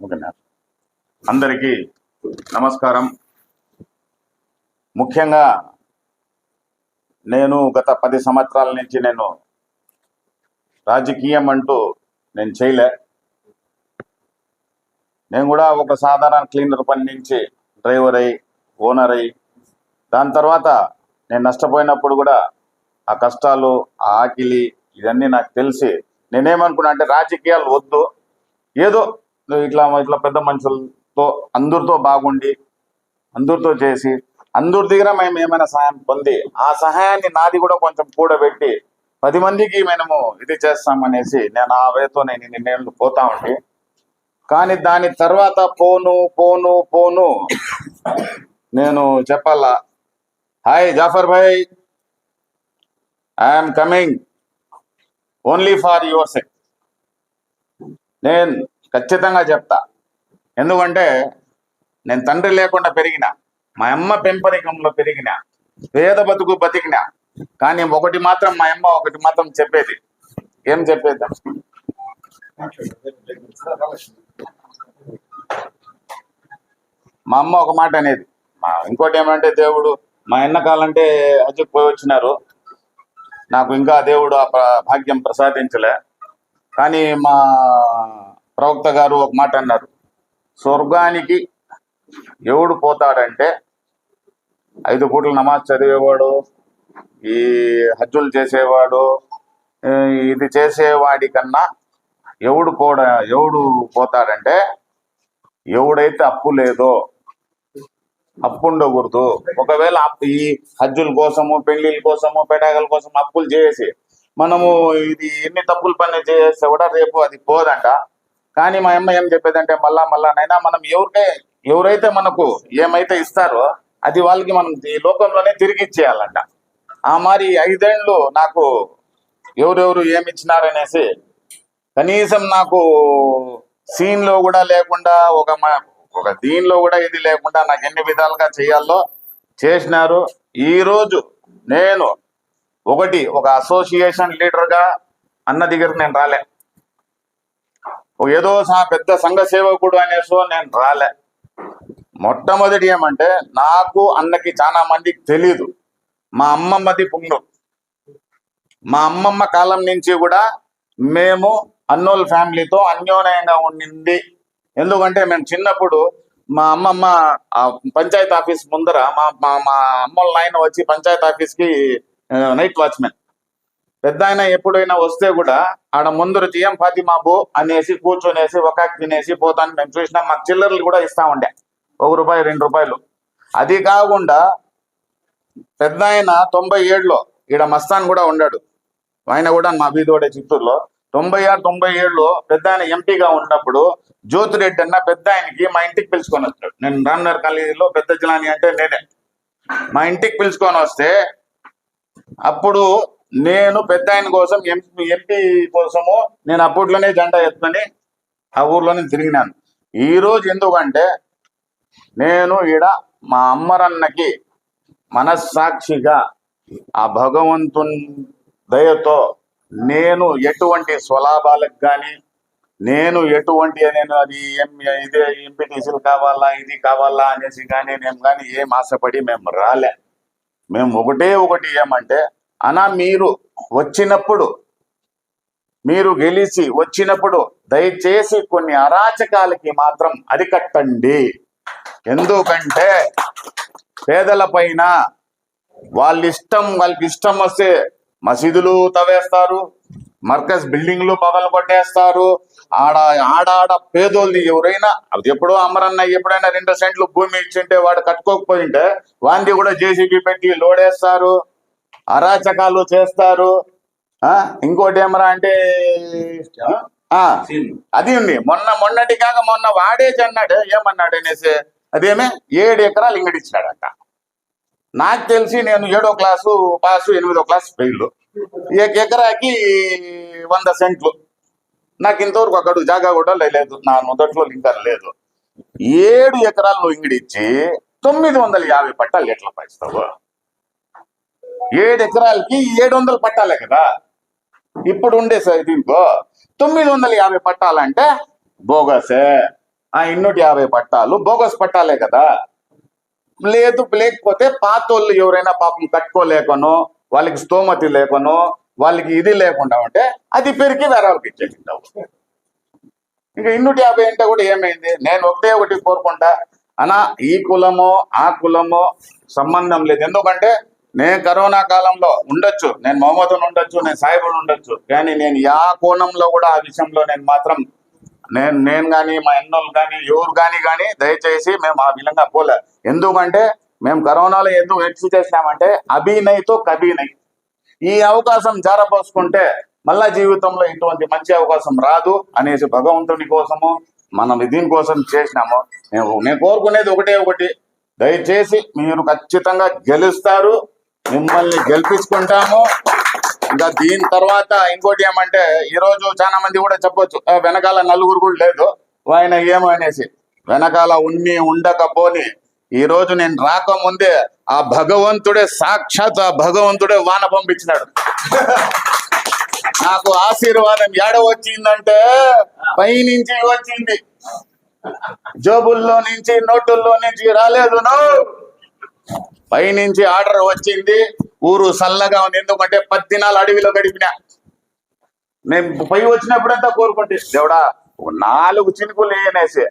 ఓకేనా? అందరికీ నమస్కారం. ముఖ్యంగా నేను గత పది సంవత్సరాల నుంచి నేను రాజకీయం అంటూ నేను చేయలే. నేను కూడా ఒక సాధారణ క్లీనర్ పని నుంచి డ్రైవర్ అయి ఓనర్ అయి దాని తర్వాత నేను నష్టపోయినప్పుడు కూడా ఆ కష్టాలు ఆ ఆకిలి ఇవన్నీ నాకు తెలిసి నేనేమనుకున్నా అంటే రాజకీయాలు వద్దు. ఏదో ఇట్లా ఇట్లా పెద్ద మనుషులతో అందరితో బాగుండి అందరితో చేసి అందరి దగ్గర మేము ఏమైనా సహాయం పొంది ఆ సహాయాన్ని నాది కూడా కొంచెం కూడబెట్టి పది మందికి మనము ఇది చేస్తామనేసి నేను ఆ వేతో నేను ఇన్ని నేళ్ళు పోతా ఉండి కానీ దాని తర్వాత పోను పోను పోను. నేను చెప్పాలా? Hi Jafar Bhai. I'm coming. Only for your sake నేను ఖచ్చితంగా చెప్తా. ఎందుకంటే నేను తండ్రి లేకుండా పెరిగిన మా అమ్మ పెంపరికంలో పెరిగిన పేద బతుకు బతికిన కానీ ఒకటి మాత్రం మా అమ్మ ఒకటి మాత్రం చెప్పేది. ఏం చెప్పేది? మా అమ్మ ఒక మాట అనేది. మా ఇంకోటి ఏమంటే దేవుడు మా ఎన్నకాలంటే హజ్జుకు పోయి వచ్చినారు. నాకు ఇంకా దేవుడు ఆ భాగ్యం ప్రసాదించలే. కానీ మా ప్రవక్త గారు ఒక మాట అన్నారు. స్వర్గానికి ఎవడు పోతాడంటే ఐదు పూటలు నమాజ్ చదివేవాడు ఈ హజ్జులు చేసేవాడు ఇది చేసేవాడి కన్నా ఎవడు పోడ ఎవడు పోతాడంటే ఎవడైతే అప్పు లేదో అప్పు ఉండకూడదు. ఒకవేళ అప్పు ఈ హజ్జుల కోసము పెళ్ళిళ్ళ కోసము పెడాగల కోసం అప్పులు చేసి మనము ఇది ఎన్ని తప్పులు పని చేస్తే కూడా రేపు అది పోదంట. కానీ మా అమ్మ ఏం చెప్పేదంటే మళ్ళా మళ్ళా నైనా మనం ఎవరికే ఎవరైతే మనకు ఏమైతే ఇస్తారో అది వాళ్ళకి మనం ఈ లోకంలోనే తిరిగి ఇచ్చేయాలంట. ఆ మరి ఐదేండ్లు నాకు ఎవరెవరు ఏమి ఇచ్చినారనేసి కనీసం నాకు సీన్లో కూడా లేకుండా ఒక ఒక దీనిలో కూడా ఇది లేకుండా నాకు ఎన్ని విధాలుగా చేయాలో చేసినారు. ఈ రోజు నేను ఒకటి ఒక అసోసియేషన్ లీడర్గా అన్న దగ్గర నేను రాలే. ఏదో పెద్ద సంఘ సేవకుడు అనేసో నేను రాలే. మొట్టమొదటి ఏమంటే నాకు అన్నకి చాలా మందికి తెలీదు. మా అమ్మమ్మది పుండు మా అమ్మమ్మ కాలం నుంచి కూడా మేము అన్నోల్ ఫ్యామిలీతో అన్యోన్యంగా ఉండింది. ఎందుకంటే మేము చిన్నప్పుడు మా అమ్మమ్మ పంచాయత్ ఆఫీస్ ముందర మా మా మా అమ్మోళ్ళ నాయన వచ్చి పంచాయత్ ఆఫీస్కి నైట్ వాచ్మెన్ పెద్ద ఆయన ఎప్పుడైనా వస్తే కూడా ఆడ ముందర జిఎం ఫాతిమాబు అనేసి కూర్చొనేసి ఒక తినేసి పోతాను. మేము చూసినాం మాకు చిల్లర్లు కూడా ఇస్తా ఉండే. ఒక రూపాయి రెండు రూపాయలు. అది కాకుండా పెద్ద ఆయన తొంభై ఏడులో ఈడ మస్తాన్ కూడా ఉన్నాడు ఆయన కూడా మా బీదోడే చిత్తూరులో. తొంభై ఆరు తొంభై ఏడులో పెద్ద ఆయన ఎంపీగా ఉన్నప్పుడు జ్యోతిరెడ్డి అన్న పెద్ద ఆయనకి మా ఇంటికి పిలుచుకొని వచ్చాడు నేను రామ్నగర్ కాలేజీలో పెద్ద జిలాని అంటే నేనే. మా ఇంటికి పిలుచుకొని వస్తే అప్పుడు నేను పెద్ద ఆయన కోసం ఎంపీ ఎంపీ కోసము నేను అప్పట్లోనే జెండా ఎత్తుకొని ఆ ఊర్లోనే తిరిగినాను. ఈ రోజు ఎందుకంటే నేను ఈడ మా అమ్మరన్నకి మనస్సాక్షిగా ఆ భగవంతుని దయతో నేను ఎటువంటి స్వలాభాలకు కానీ నేను ఎటువంటి నేను అది ఏం ఇదే ఎంపీటీసీలు కావాలా ఇది కావాలా అనేసి కానీ మేము కానీ ఏం ఆశపడి మేము రాలే. మేము ఒకటే ఒకటి ఏమంటే అనా మీరు వచ్చినప్పుడు మీరు గెలిచి వచ్చినప్పుడు దయచేసి కొన్ని అరాచకాలకి మాత్రం అరికట్టండి. ఎందుకంటే పేదల పైన వాళ్ళ ఇష్టం వాళ్ళకి ఇష్టం వస్తే మసీదులు తవ్వేస్తారు మర్కజ్ బిల్డింగ్లు పగలు కొట్టేస్తారు. ఆడ ఆడాడ పేదోళ్ళు ఎవరైనా అది ఎప్పుడో అమరన్న ఎప్పుడైనా రెండు సెంట్లు భూమి ఇచ్చింటే వాడు కట్టుకోకపోయింటే వాంది కూడా జేసీబీ పెట్టి లోడేస్తారు. అరాచకాలు చేస్తారు. ఆ ఇంకోటి ఏమరా అంటే ఆ అది ఉంది. మొన్న మొన్నటి కాక మొన్న వాడేసి అన్నాడు. ఏమన్నాడు అనేసి అదేమే? ఏడు ఎకరాలు ఇంగడిచ్చినాడంట నాకు తెలిసి నేను ఏడో క్లాసు పాసు ఎనిమిదో క్లాస్ ఫెయిల్. ఎకరాకి వంద సెంట్లు. నాకు ఇంతవరకు అక్కడ జాగా కూడా లేదు. నా మొదట్లో ఇంకా లేదు. ఏడు ఎకరాలు ఇంగిడిచ్చి తొమ్మిది వందల యాభై పట్టాలు ఎట్లా పాయిస్తావు? ఏడు ఎకరాలకి ఏడు వందల పట్టాలే కదా? ఇప్పుడు ఉండే సార్ తొమ్మిది వందల యాభై పట్టాలంటే బోగసే. ఆ ఇన్నూటి యాభై పట్టాలు బోగస్ పట్టాలే కదా? లేదు లేకపోతే పాతోళ్ళు ఎవరైనా పాపం కట్టుకోలేకనో వాళ్ళకి స్తోమతి లేకనో వాళ్ళకి ఇది లేకుండా ఉంటే అది పెరిగి వేరే వాళ్ళకి ఇచ్చేసింటావు ఇంకా ఇన్నూటి యాభై అంటే కూడా ఏమైంది? నేను ఒకటే ఒకటి కోరుకుంటా. అనా ఈ కులమో ఆ కులమో సంబంధం లేదు. ఎందుకంటే నేను కరోనా కాలంలో ఉండొచ్చు. నేను మహమ్మద్ని ఉండొచ్చు నేను సాయిబుని ఉండొచ్చు. కానీ నేను యా కోణంలో కూడా ఆ విషయంలో నేను మాత్రం నేను నేను కానీ మా ఎన్నోళ్ళు కానీ ఎవరు కానీ కానీ దయచేసి మేము ఆ విధంగా పోలే. ఎందుకంటే మేము కరోనాలో ఎందుకు ఎక్స్ చేసినామంటే అభినయ్తో కబీనయ్ ఈ అవకాశం జారపోసుకుంటే మళ్ళా జీవితంలో ఇటువంటి మంచి అవకాశం రాదు అనేసి భగవంతుని కోసము మనం దీనికోసం చేసినాము. నేను నేను కోరుకునేది ఒకటే ఒకటి. దయచేసి మీరు ఖచ్చితంగా గెలుస్తారు. మిమ్మల్ని గెలిపించుకుంటాము. ఇంకా దీని తర్వాత ఇంకోటి ఏమంటే ఈ రోజు చాలా మంది కూడా చెప్పొచ్చు వెనకాల నలుగురు కూడా లేదు. ఆయన ఏమో అనేసి. వెనకాల ఉన్ని ఉండకపోని ఈ రోజు నేను రాకముందే ఆ భగవంతుడే సాక్షాత్ ఆ భగవంతుడే వాన పంపించినాడు. నాకు ఆశీర్వాదం ఏడ వచ్చిందంటే పైనుంచి వచ్చింది. జోబుల్లో నుంచి నోటుల్లో నుంచి రాలేదు పైనుంచి ఆర్డర్ వచ్చింది. ఊరు చల్లగా ఉంది. ఎందుకంటే పద్దినాలు అడవిలో గడిపిన. నేను పై వచ్చినప్పుడంతా కోరుకుంటే దేవుడా నాలుగు చినుకులు వేయనేసి.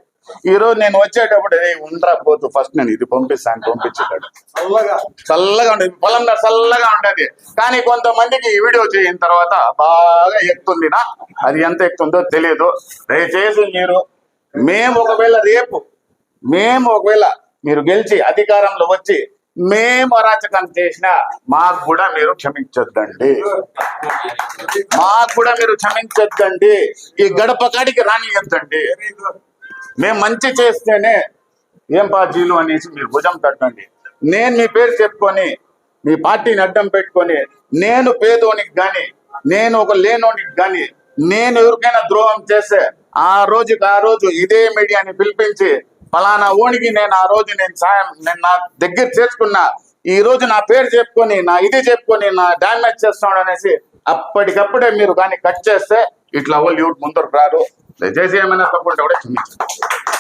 ఈ రోజు నేను వచ్చేటప్పుడు "ఏయ్, ఉండరా పోతు. ఫస్ట్ నేను ఇది పంపిస్తాను పంపించేటాడు చల్లగా. చల్లగా ఉండేది. పొలంలో చల్లగా ఉండేది. కానీ కొంతమందికి ఈ వీడియో చేయిన తర్వాత బాగా ఎక్కుతుంది నా అది ఎంత ఎక్కుతుందో తెలియదు దయచేసి మీరు మేము ఒకవేళ రేపు మేము ఒకవేళ మీరు గెలిచి అధికారంలో వచ్చి మేము అరాచకం చేసినా మాకు కూడా మీరు క్షమించొద్దండి. మాకు కూడా మీరు క్షమించొద్దండి. ఈ గడప కాడికి రానియొద్దండి. మేము మంచి చేస్తేనే ఏం పార్టీలు అనేసి మీరు భుజం తట్టండి. నేను మీ పేరు చెప్పుకొని మీ పార్టీని అడ్డం పెట్టుకొని నేను పేదోనికి కానీ నేను ఒక లేనోనికి కానీ నేను ఎవరికైనా ద్రోహం చేస్తే ఆ రోజుకి ఆ రోజు ఇదే మీడియాని పిలిపించి ఫలానా ఓనికి నేను ఆ రోజు నేను సాయం నేను నా దగ్గర చేసుకున్నా ఈ రోజు నా పేరు చెప్పుకొని నా ఇది చెప్పుకొని నా డామేజ్ చేస్తాడు అనేసి అప్పటికప్పుడే మీరు కానీ కట్ చేస్తే ఇట్లా వాళ్ళు ఎవరు ముందరకు రారు. దయచేసి ఏమైనా తప్పు ఉంటే కూడా క్షమించండి.